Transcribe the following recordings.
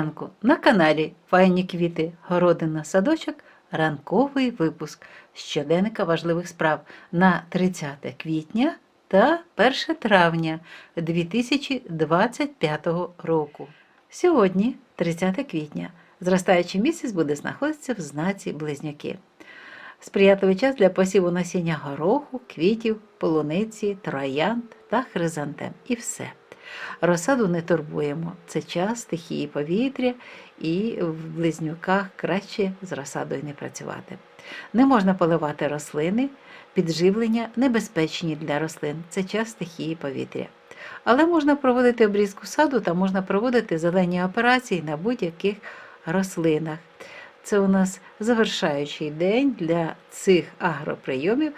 ранку на каналі Файні квіти, городина, садочок, ранковий випуск щоденника важливих справ на 30 квітня та 1 травня 2025 року. Сьогодні, 30 квітня, зростаючий місяць буде знаходитися в знаці близнюки. Сприятливий час для посіву насіння гороху, квітів, полуниці, троянд та хризантем. І все. Розсаду не турбуємо. Це час стихії повітря, і в близнюках краще з розсадою не працювати. Не можна поливати рослини, підживлення небезпечні для рослин. Це час стихії повітря. Але можна проводити обрізку саду та можна проводити зелені операції на будь-яких рослинах. Це у нас завершаючий день для цих агроприйомів.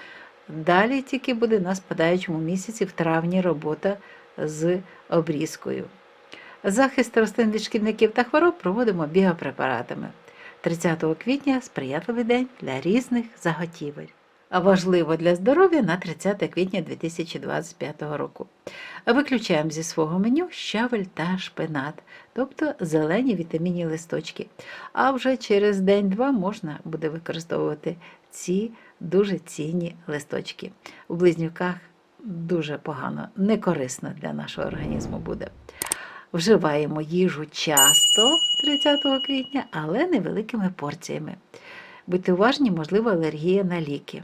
Далі тільки буде на спадаючому місяці в травні робота з обрізкою. Захист рослин від шкідників та хвороб проводимо біопрепаратами. 30 квітня сприятливий день для різних заготівель. Важливо для здоров'я на 30 квітня 2025 року. Виключаємо зі свого меню щавель та шпинат, тобто зелені вітамінні листочки. А вже через день-два можна буде використовувати ці дуже цінні листочки. У близнюках дуже погано, некорисно для нашого організму буде. Вживаємо їжу часто 30 квітня, але невеликими порціями. Будьте уважні, можливо, алергія на ліки.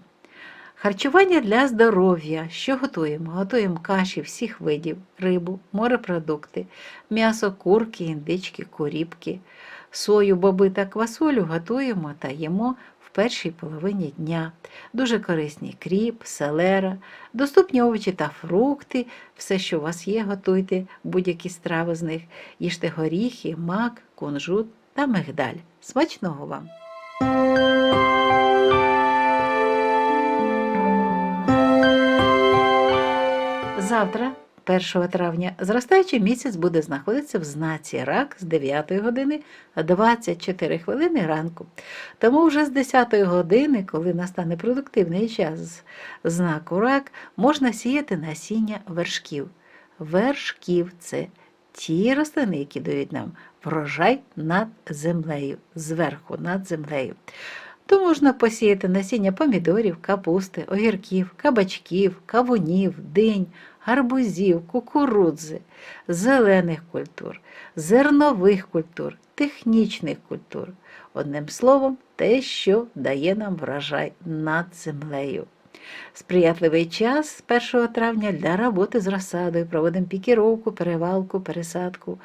Харчування для здоров'я. Що готуємо? Готуємо каші всіх видів, рибу, морепродукти, м'ясо, курки, індички, куріпки, сою, боби та квасолю готуємо та їмо в першій половині дня. Дуже корисні кріп, селера, доступні овочі та фрукти, все, що у вас є, готуйте, будь-які страви з них. Їжте горіхи, мак, кунжут та мигдаль. Смачного вам! Завтра, 1 травня, зростаючий місяць буде знаходитися в знаці рак з 9 години 24 хвилини ранку. Тому вже з 10 години, коли настане продуктивний час знаку рак, можна сіяти насіння вершків. Вершків це ті рослини, які дають нам врожай над землею, зверху над землею. То можна посіяти насіння помідорів, капусти, огірків, кабачків, кавунів, динь, гарбузів, кукурудзи, зелених культур, зернових культур, технічних культур. Одним словом, те, що дає нам врожай над землею. Сприятливий час з 1 травня для роботи з розсадою. Проводимо пікіровку, перевалку, пересадку.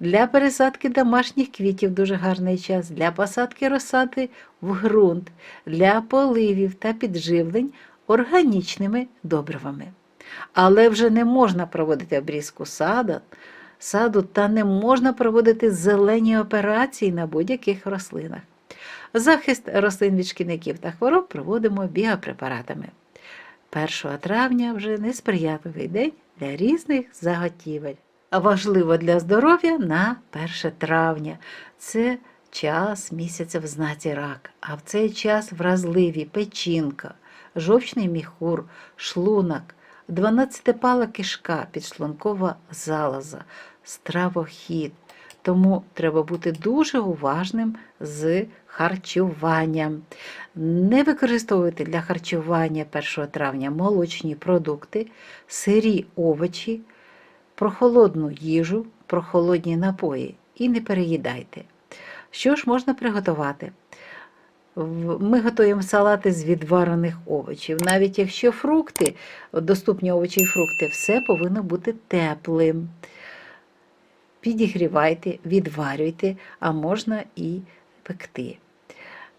Для пересадки домашніх квітів дуже гарний час, для посадки розсади в ґрунт, для поливів та підживлень органічними добривами. Але вже не можна проводити обрізку саду, саду та не можна проводити зелені операції на будь-яких рослинах. Захист рослин від шкідників та хвороб проводимо біопрепаратами. 1 травня вже несприятливий день для різних заготівель. Важливо для здоров'я на 1 травня. Це час місяця в знаці рак, а в цей час вразливі печінка, жовчний міхур, шлунок, 12-пала кишка, підшлункова залоза, стравохід. Тому треба бути дуже уважним з харчуванням. Не використовуйте для харчування 1 травня молочні продукти, сирі овочі, прохолодну їжу, прохолодні напої і не переїдайте. Що ж можна приготувати? Ми готуємо салати з відварених овочів. Навіть якщо фрукти, доступні овочі і фрукти, все повинно бути теплим. Підігрівайте, відварюйте, а можна і пекти.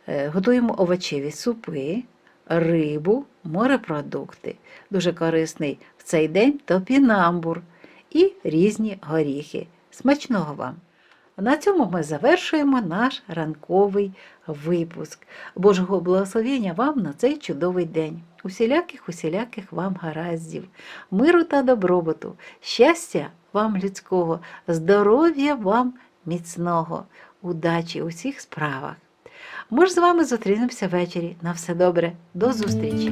Е, Готуємо овочеві супи, рибу, морепродукти. Дуже корисний в цей день топінамбур і різні горіхи. Смачного вам! На цьому ми завершуємо наш ранковий випуск. Божого благословення вам на цей чудовий день. Усіляких, усіляких вам гараздів, миру та добробуту, щастя вам людського, здоров'я вам міцного, удачі у всіх справах. Ми ж з вами зустрінемося ввечері. На все добре, до зустрічі!